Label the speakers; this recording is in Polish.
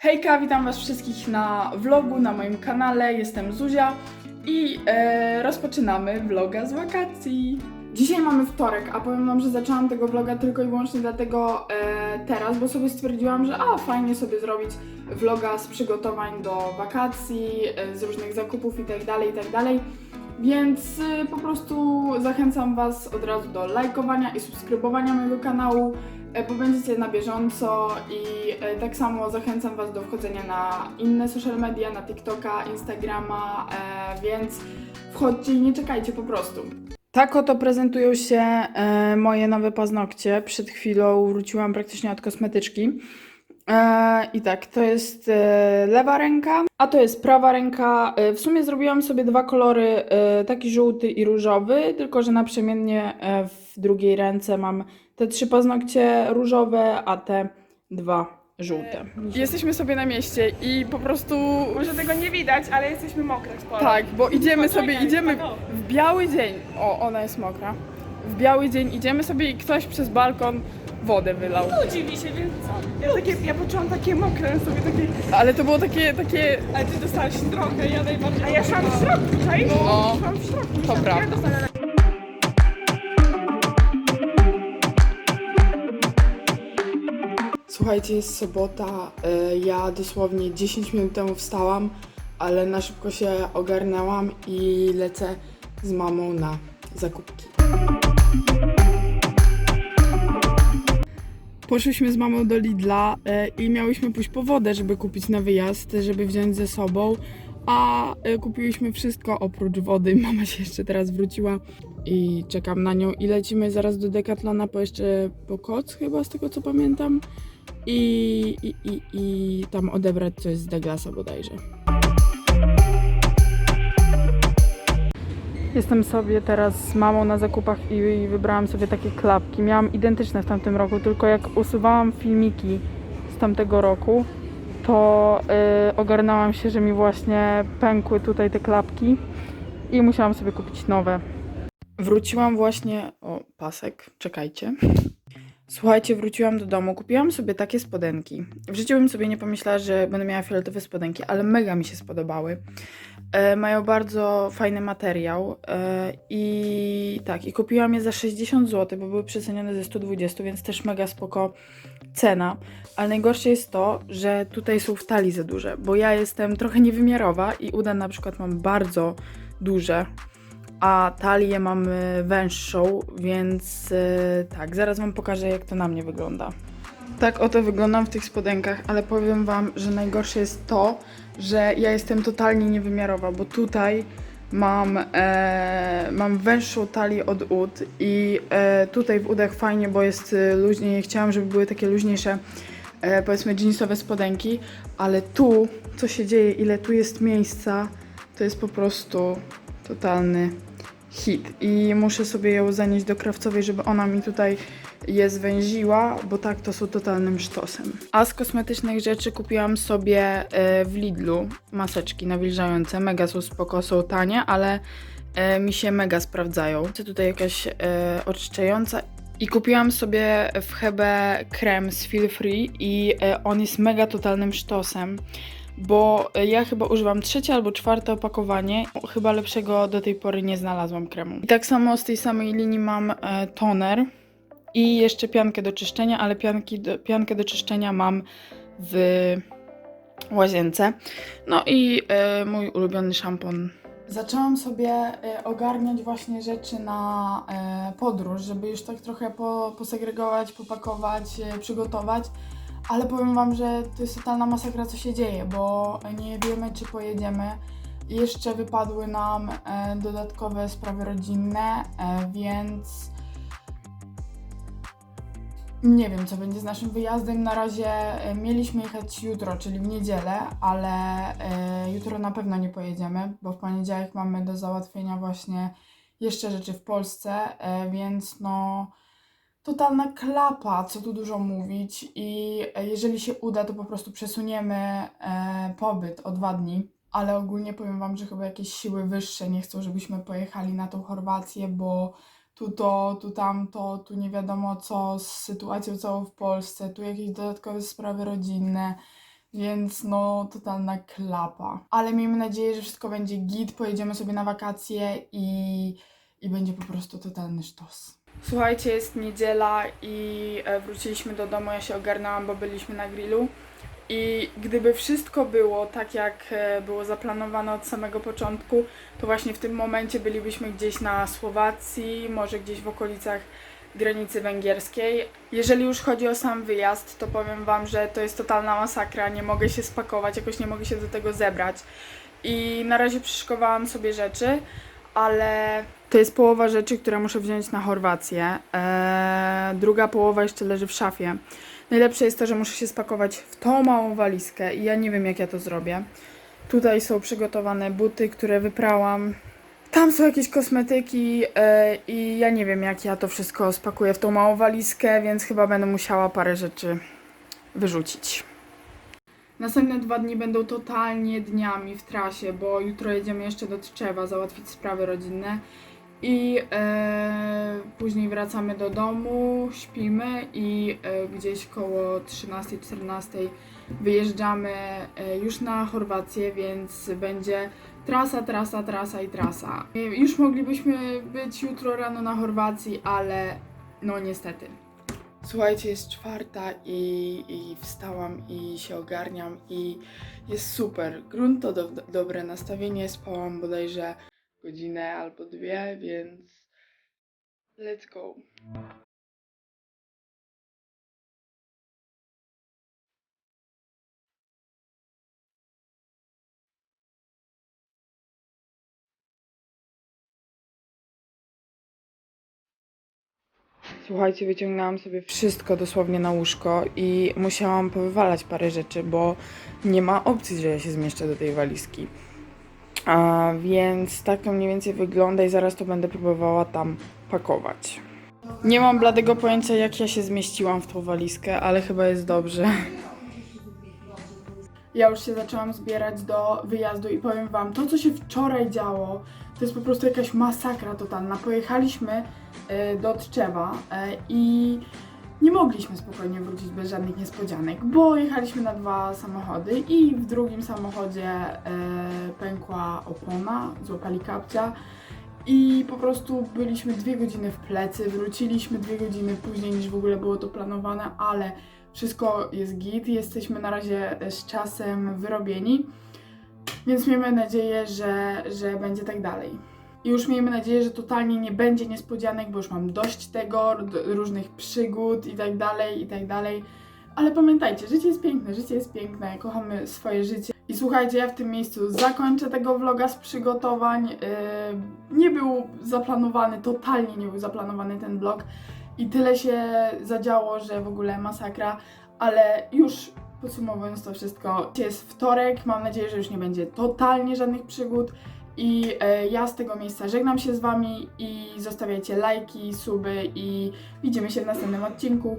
Speaker 1: Hejka, witam Was wszystkich na vlogu, na moim kanale. Jestem Zuzia i e, rozpoczynamy vloga z wakacji. Dzisiaj mamy wtorek, a powiem Wam, że zaczęłam tego vloga tylko i wyłącznie dlatego e, teraz, bo sobie stwierdziłam, że a fajnie sobie zrobić vloga z przygotowań do wakacji, e, z różnych zakupów itd. itd. Więc e, po prostu zachęcam Was od razu do lajkowania i subskrybowania mojego kanału bo będziecie na bieżąco i e, tak samo zachęcam Was do wchodzenia na inne social media, na TikToka, Instagrama, e, więc wchodźcie i nie czekajcie po prostu. Tak oto prezentują się e, moje nowe paznokcie. Przed chwilą wróciłam praktycznie od kosmetyczki. E, I tak, to jest e, lewa ręka, a to jest prawa ręka. E, w sumie zrobiłam sobie dwa kolory, e, taki żółty i różowy, tylko że naprzemiennie e, w drugiej ręce mam te trzy paznokcie różowe, a te dwa żółte. Jesteśmy sobie na mieście i po prostu.
Speaker 2: Może tego nie widać, ale jesteśmy mokre sporo.
Speaker 1: Tak, bo idziemy
Speaker 2: Poczekaj,
Speaker 1: sobie, idziemy w biały dzień. O, ona jest mokra. W biały dzień idziemy sobie i ktoś przez balkon wodę wylał.
Speaker 2: Nudzi mi się, więc co? Ja, takie, ja poczułam takie mokre sobie takie...
Speaker 1: Ale to było takie, takie.
Speaker 2: Ale ty dostałeś trochę, ja najbardziej... A ja szłam w środku, czaisz?
Speaker 1: No.
Speaker 2: Szłam w środku.
Speaker 1: To
Speaker 2: myślałam,
Speaker 1: prawda.
Speaker 2: Ja dostanę
Speaker 1: Słuchajcie, jest sobota. y, Ja dosłownie 10 minut temu wstałam, ale na szybko się ogarnęłam i lecę z mamą na zakupki. Poszłyśmy z mamą do Lidla e, i miałyśmy pójść po wodę, żeby kupić na wyjazd, żeby wziąć ze sobą. A e, kupiłyśmy wszystko oprócz wody. Mama się jeszcze teraz wróciła i czekam na nią. I lecimy zaraz do Decathlona po jeszcze po koc chyba, z tego co pamiętam. I, i, i, i tam odebrać coś z Douglasa bodajże. Jestem sobie teraz z mamą na zakupach i wybrałam sobie takie klapki. Miałam identyczne w tamtym roku, tylko jak usuwałam filmiki z tamtego roku, to ogarnęłam się, że mi właśnie pękły tutaj te klapki i musiałam sobie kupić nowe. Wróciłam właśnie. O, pasek, czekajcie. Słuchajcie, wróciłam do domu, kupiłam sobie takie spodenki. W życiu bym sobie nie pomyślała, że będę miała fioletowe spodenki, ale mega mi się spodobały. E, mają bardzo fajny materiał e, i tak, i kupiłam je za 60 zł, bo były przecenione ze 120, więc też mega spoko cena. Ale najgorsze jest to, że tutaj są w talii za duże, bo ja jestem trochę niewymiarowa i uda na przykład mam bardzo duże, a talię mamy węższą, więc e, tak, zaraz Wam pokażę, jak to na mnie wygląda. Tak oto wyglądam w tych spodenkach, ale powiem Wam, że najgorsze jest to, że ja jestem totalnie niewymiarowa, bo tutaj mam, e, mam węższą talię od ud i e, tutaj w udach fajnie, bo jest e, luźniej. Chciałam, żeby były takie luźniejsze, e, powiedzmy jeansowe spodenki, ale tu, co się dzieje, ile tu jest miejsca, to jest po prostu totalny hit i muszę sobie ją zanieść do krawcowej, żeby ona mi tutaj je zwęziła, bo tak to są totalnym sztosem. A z kosmetycznych rzeczy kupiłam sobie e, w Lidlu maseczki nawilżające, mega są spoko, są tanie, ale e, mi się mega sprawdzają. Co tutaj jakaś e, oczyszczająca i kupiłam sobie w Hebe krem z Feel Free i on jest mega totalnym sztosem bo ja chyba używam trzecie albo czwarte opakowanie. Chyba lepszego do tej pory nie znalazłam kremu. I tak samo z tej samej linii mam toner i jeszcze piankę do czyszczenia, ale pianki do, piankę do czyszczenia mam w łazience. No i e, mój ulubiony szampon. Zaczęłam sobie e, ogarniać właśnie rzeczy na e, podróż, żeby już tak trochę po, posegregować, popakować, przygotować. Ale powiem Wam, że to jest totalna masakra, co się dzieje, bo nie wiemy, czy pojedziemy. Jeszcze wypadły nam dodatkowe sprawy rodzinne, więc nie wiem, co będzie z naszym wyjazdem. Na razie e, mieliśmy jechać jutro, czyli w niedzielę, ale e, jutro na pewno nie pojedziemy, bo w poniedziałek mamy do załatwienia właśnie jeszcze rzeczy w Polsce, e, więc no totalna klapa, co tu dużo mówić i jeżeli się uda, to po prostu przesuniemy pobyt o dwa dni. Ale ogólnie powiem Wam, że chyba jakieś siły wyższe nie chcą, żebyśmy pojechali na tą Chorwację, bo tu to, tu tamto, tu nie wiadomo co z sytuacją całą w Polsce, tu jakieś dodatkowe sprawy rodzinne, Więc no, totalna klapa. Ale miejmy nadzieję, że wszystko będzie git, pojedziemy sobie na wakacje i, i będzie po prostu totalny sztos. Słuchajcie, jest niedziela i e, wróciliśmy do domu, ja się ogarnęłam, bo byliśmy na grillu. I gdyby wszystko było tak, jak e, było zaplanowane od samego początku, to właśnie w tym momencie bylibyśmy gdzieś na Słowacji, może gdzieś w okolicach granicy węgierskiej. Jeżeli już chodzi o sam wyjazd, to powiem Wam, że to jest totalna masakra. Nie mogę się spakować, jakoś nie mogę się do tego zebrać. I na razie przyszykowałam sobie rzeczy, ale to jest połowa rzeczy, które muszę wziąć na Chorwację. Eee, druga połowa jeszcze leży w szafie. Najlepsze jest to, że muszę się spakować w tą małą walizkę i ja nie wiem, jak ja to zrobię. Tutaj są przygotowane buty, które wyprałam. Tam są jakieś kosmetyki e, i ja nie wiem, jak ja to wszystko spakuję w tą małą walizkę, więc chyba będę musiała parę rzeczy wyrzucić. Następne dwa dni będą totalnie dniami w trasie, bo jutro jedziemy jeszcze do Tczewa załatwić sprawy rodzinne i e, później wracamy do domu, śpimy i e, gdzieś koło 13-14 wyjeżdżamy e, już na Chorwację, więc będzie trasa, trasa, trasa i trasa. E, Już moglibyśmy być jutro rano na Chorwacji, ale no niestety. Słuchajcie, jest czwarta i, i wstałam i się ogarniam i jest super. Grunt to do, dobre nastawienie, spałam bodajże godzinę albo dwie, więc let's go. Słuchajcie, wyciągnęłam sobie wszystko dosłownie na łóżko i musiałam powywalać parę rzeczy, bo nie ma opcji, że ja się zmieszczę do tej walizki. A więc tak to mniej więcej wygląda i zaraz to będę próbowała tam pakować. Nie mam bladego pojęcia, jak ja się zmieściłam w tą walizkę, ale chyba jest dobrze. Ja już się zaczęłam zbierać do wyjazdu i powiem wam, to co się wczoraj działo, to jest po prostu jakaś masakra totalna. Pojechaliśmy e, do Tczewa e, i nie mogliśmy spokojnie wrócić bez żadnych niespodzianek, bo jechaliśmy na dwa samochody i w drugim samochodzie e, pękła opona, złapali kapcia i po prostu byliśmy dwie godziny w plecy, wróciliśmy dwie godziny później niż w ogóle było to planowane, ale wszystko jest git, jesteśmy na razie z czasem wyrobieni, więc miejmy nadzieję, że, że będzie tak dalej. I już miejmy nadzieję, że totalnie nie będzie niespodzianek, bo już mam dość tego, różnych przygód i tak dalej, i tak dalej. Ale pamiętajcie, życie jest piękne, życie jest piękne, kochamy swoje życie. I słuchajcie, ja w tym miejscu zakończę tego vloga z przygotowań. Yy, nie był zaplanowany, totalnie nie był zaplanowany ten vlog. I tyle się zadziało, że w ogóle masakra, ale już podsumowując to wszystko, jest wtorek, mam nadzieję, że już nie będzie totalnie żadnych przygód. I e, ja z tego miejsca żegnam się z Wami i zostawiajcie lajki, suby i widzimy się w następnym odcinku.